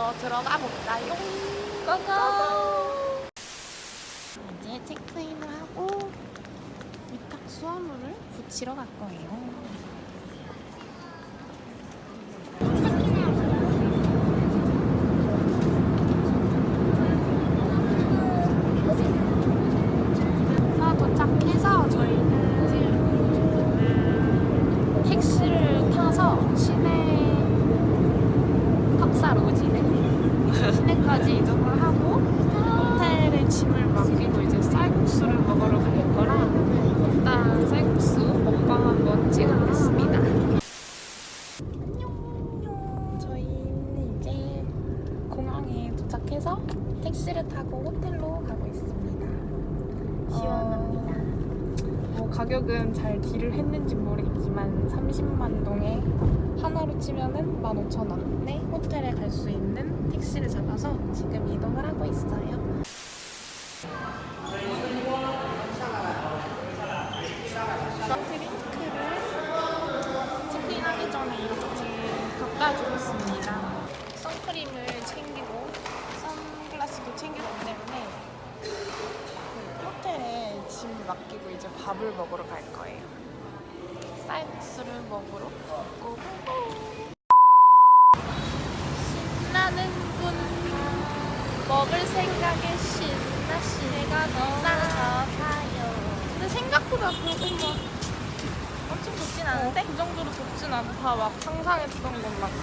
들러 들어가 볼까요? 고고! 이제 체크인을 하고 위탁 수화물을 붙이러 갈 거예요. 사 도착해서 저희는 음, 택시를 타서 시내 턱사 로지네 시내까지 이동을 하고 호텔에 짐을 맡기고 이제 쌀국수를 먹으러 갈 거라 일단 쌀국수 먹방 한번 찍어보겠습니다. 안녕. 저희는 이제 공항에 도착해서 택시를 타고 호텔로 가고 있습니다. 시원합니다. 뭐 가격은 잘 딜을 했는지 모르겠지만 30만 동에 하나로 치면은 15,000원에 호텔에 갈 수 있는 택시를 잡아서 지금 이동을 하고 있어요. 드링크를 체크인하기 전에 이렇게 갖다 주었습니다. 선크림을 챙기고 선글라스도 챙겼기 때문에 그 호텔에 짐을 맡기고 이제 밥을 먹으러 갈 거예요. 쌀국수를 먹으러 고고. 신나는군. 먹을 생각에 신나 신내가 너무 근데 생각보다 그렇게 막 엄청 덥진 않은데? 그 정도로 덥진 않다. 막 상상했던 것만큼.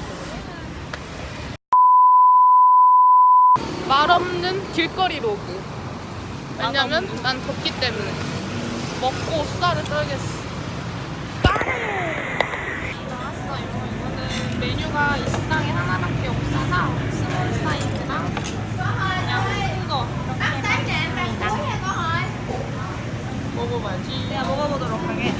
말 없는 길거리 로그. 왜냐면 난 덥기 때문에. 먹고 수다를 떨겠어. 나왔어요. 이거는 메뉴가 이 식당에 하나밖에 없어서 스몰 사이즈랑 그냥 큰 거. 먹어봐야지. 내가 먹어보도록 하게.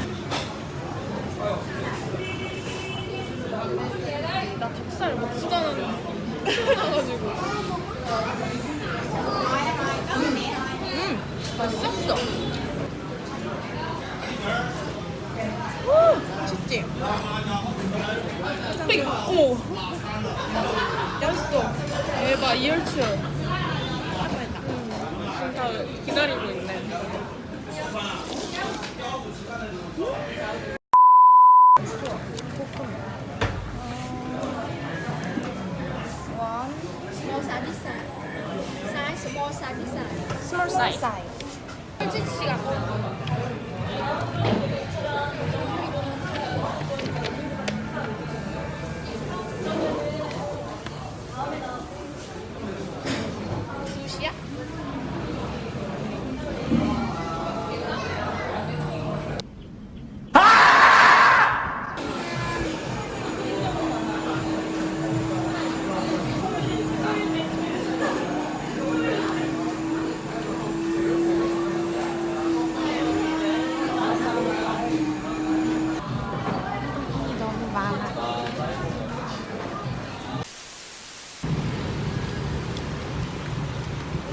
나 닭살 먹지도 않았는데 나가지고 음 맛있었어 삑! 오 맛있어 대박 이열치열 음, 진짜 기다리고 있네. 원 small size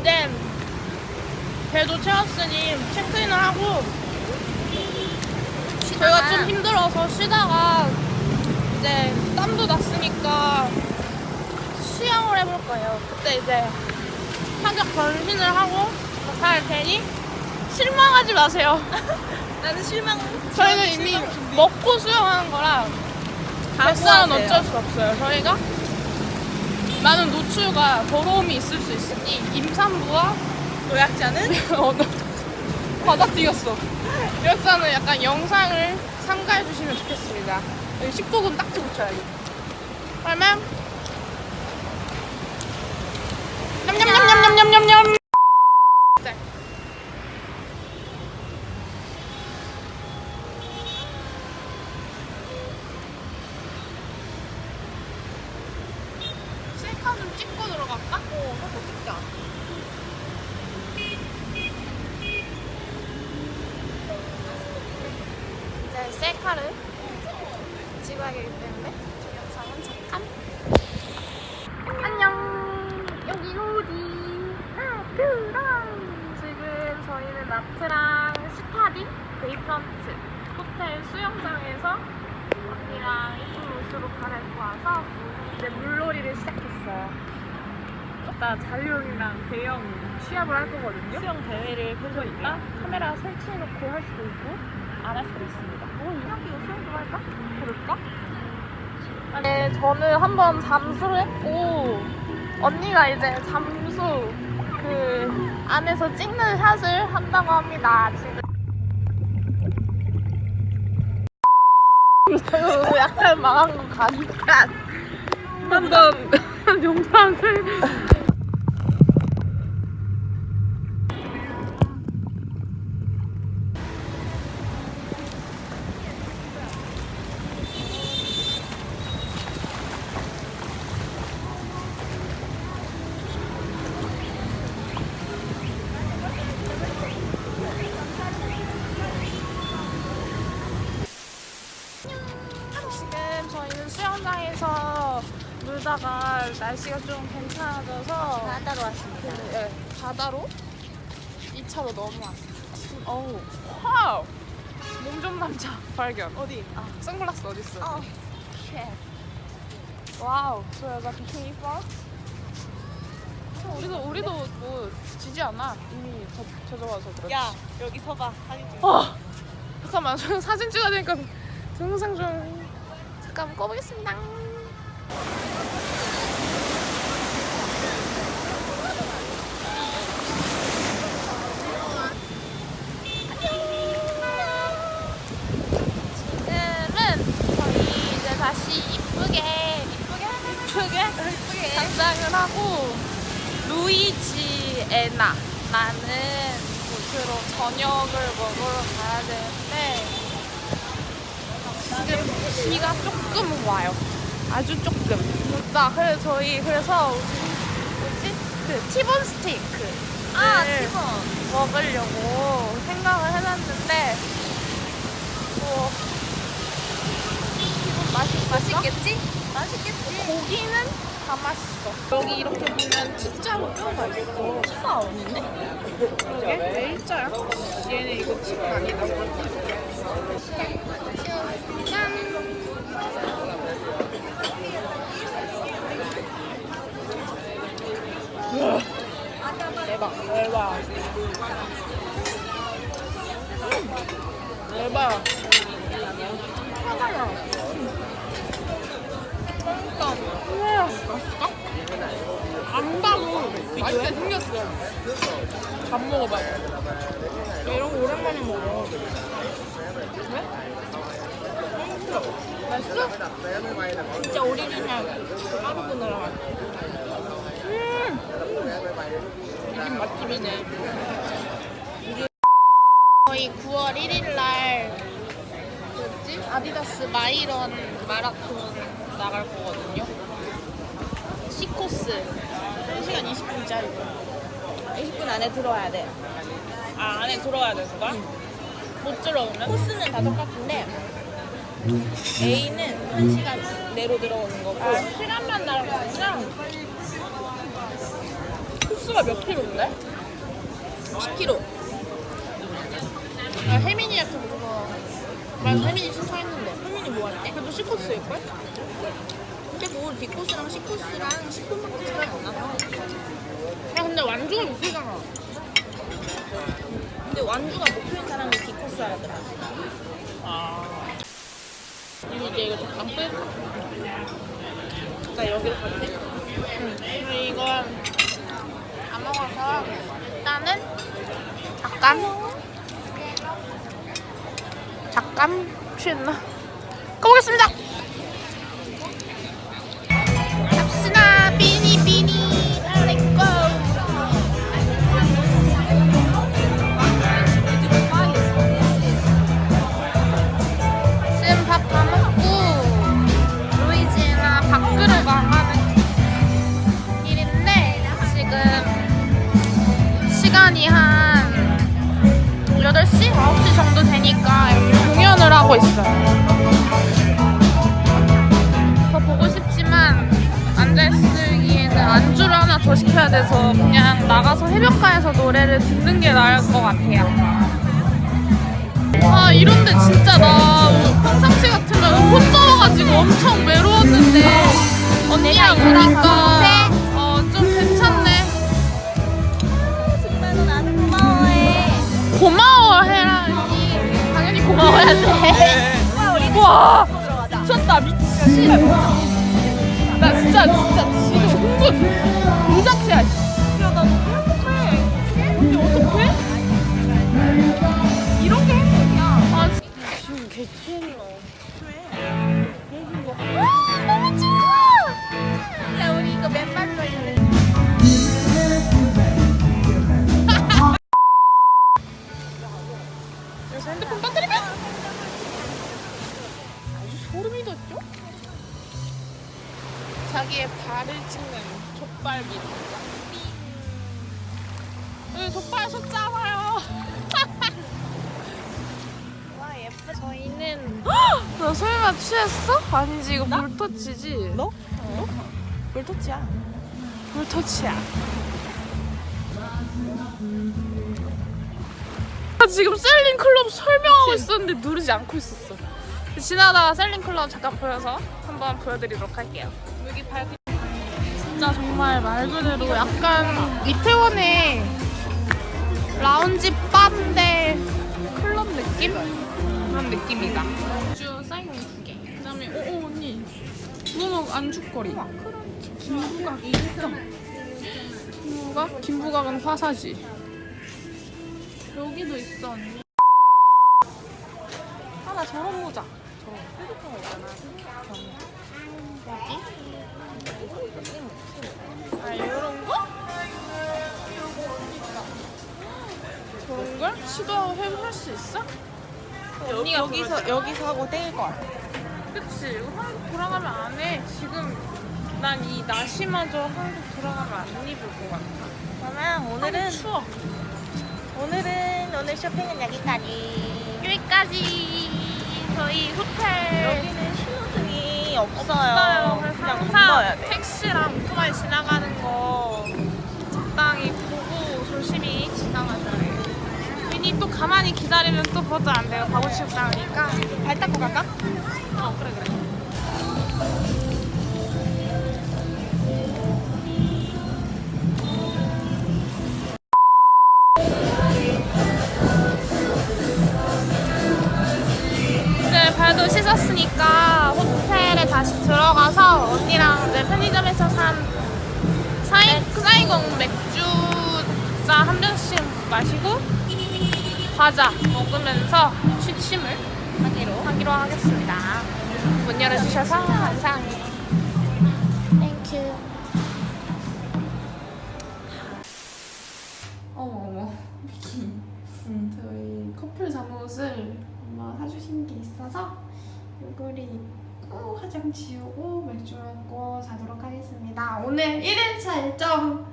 이제 배도 채웠으니 체크인을 하고 저희가 좀 힘들어서 쉬다가 이제 땀도 났으니까 수영을 해볼 거예요. 그때 이제 사격 변신을 하고 갈 테니 실망하지 마세요. 나는 실망. 저희는 이미 먹고 수영하는 거라 발사는 어쩔 수 없어요. 저희가 많은 노출과 더러움이 있을 수 있으니 임산부와 노약자는 어, 너 바다 뛰었어. 이렇다는 약간 영상을 삼가해 주시면 좋겠습니다. 여기 19금 딱지 붙여야지. 그러면 냠냠냠냠냠냠냠 좀 찍고 들어갈까? 어, 한번 찍자. 이제 셀카를 찍어야 하기 때문에 동영상은 잠깐. 안녕. 여기 어디? 나트랑. 지금 저희는 나트랑 스타디 베이프런트 호텔 수영장에서 언니랑 이쁜 옷으로 갈아입고 와서 이제 물놀이를 시작했어요. 나 자유형이랑 대형 시합을 할 거거든요. 수영 대회를 그래서 이따 카메라 설치해놓고 할 수도 있고 안 할 수도 있습니다. 어, 이렇게 수영 좀 할까? 그럴까? 네, 저는 한번 잠수를 했고 언니가 이제 잠수 그 안에서 찍는 샷을 한다고 합니다. 지금. 저 약간 망한 거 가니까 한번 지금 날씨가 좀 괜찮아져서 바다로 왔습니다. 그, 예, 바다로 2차로 넘어왔어요. 어우 와우 몸좀 남자 발견. 어디? 아 선글라스 어디 있어? 어. 와우 저 여자 비키니 입어? 우리도 우리도 뭐 지지 않아 이미 저 젖어와서 그렇지. 야 여기 서봐. 사진 찍. 어 잠깐만 저 사진 찍어야 되니까 동영상 좀 잠깐 꺼보겠습니다. 지금은 저희 이제 다시 이쁘게 이쁘게 이쁘게 이쁘게 단장을 하고 루이지에나라는 곳으로 저녁을 먹으러 가야 되는데 지금 비가 조금 와요. 아주 조금. 나 그래 저희 그래서 뭐지 그 티본 스테이크 아 네. 티본. 먹으려고 생각을 해놨는데 뭐 기분 맛있 맛있겠지? 맛있겠지. 고기는 다 맛있어. 여기 이렇게 보면 진짜로 뼈가 있어. 차가 없는데? 그러게 왜 일자야? 얘는 이거 지금 아니다. 짠. 대박 대박 음, 대박 생겼어 밥 먹어봐 나 이런 거 오랜만에 먹어 왜? 맛있어? 진짜 오리지널 까르보나라. 음! 이긴 맛집이네 저희 9월 1일 날 뭐지? 아디다스 마이런 마라톤 나갈 거거든요 C코스 1시간 20분짜리 20분 안에 들어와야 돼. 아 안에 들어가야 되는 거야? 못 들어오면? 코스는 다 똑같은데 A는 1시간 내로 들어오는 거고 아 시간만 나는 코스가 몇 킬로인데? 10km. 아 혜민이한테 물어봐 맞아 혜민이 신청했는데 혜민이 뭐 할때? 그래도 C코스일걸? 근데 뭐 D코스랑 C코스랑 10분밖에 차이 안 나서 아 근데 완주가 있으잖아 근데 완주가 목표인 사람이 D코스 하더라 아 이거 이제 이거 잠깐 끌까? 나 여기로 가도 돼? 응 이거 다 먹어서 일단은 잠깐 잠깐 취했나? 가보겠습니다 시간이 한 8시? 9시 정도 되니까 공연을 하고 있어요. 더 보고 싶지만 앉아있기에는 안주를 하나 더 시켜야 돼서 그냥 나가서 해변가에서 노래를 듣는 게 나을 것 같아요. 아 이런데 진짜 나 평상시 같으면 혼자 와가지고 엄청 외로웠는데 언니랑 오니까 당연히 고마워야 돼. 와 미쳤다 미친. 나 진짜 진짜 지금 흥분 그 자체야. 야나 너무 행복해. 언니 어떡해? 이런 게 행복이야. 아 지금. 너 왜 족발 쏟잖아요 와 예뻐. 저희는 너 설마 취했어? 아니지 이거 물터치지? 너? 어? 물터치야. 물터치야 나 지금 셀링 클럽 설명하고 있었는데 누르지 않고 있었어 지나다가 셀링 클럽 잠깐 보여서 한번 보여드리도록 할게요 여기 발 진짜 정말 말 그대로 약간 이태원의 라운지 바인데 클럽 느낌? 그런 느낌이다. 주 사이공 두 개. 그다음에 오오 언니. 너무 안죽거리? 김부각 있어. 김부각? 김부각은 화사지. 여기도 있어 언니. 아나 저런 모자. 뾰족한 거 있잖아. 여기? 아 이런 거? 저런 걸? 시도해볼 수 있어? 언니가 여 기서 여기서 하고 떼일 거 같아. 그치 이거 한국 돌아가면 안 해. 지금 난 이 나시마저 한국 돌아가면 안 입을 것 같아. 그러면 오늘은 추워. 오늘은 오늘 쇼핑은 여기까지. 여기까지 저희 호텔 여기는 신호등이 없어요. 없어요. 그래서 그냥 건너야 돼. 택시랑 오토바이 지나가는 거 또 가만히 기다리면 또 그것도 안 돼요. 바보 취급 당하니까. 발 닦고 갈까? 어 그래 그래. 이제 발도 씻었으니까 호텔에 다시 들어가서 언니랑 이제 편의점에서 산 사이, 사이공 맥주자 한 병씩 마시고 과자 먹으면서 취침을 하기로 하기로 하겠습니다. 문 열어주셔서 감사합니다. 땡큐. 어머 어머 미키. 저희 커플 잠옷을 엄마 사주신 게 있어서 요거를 입고 화장 지우고 맥주 먹고 자도록 하겠습니다. 오늘 1일차 일정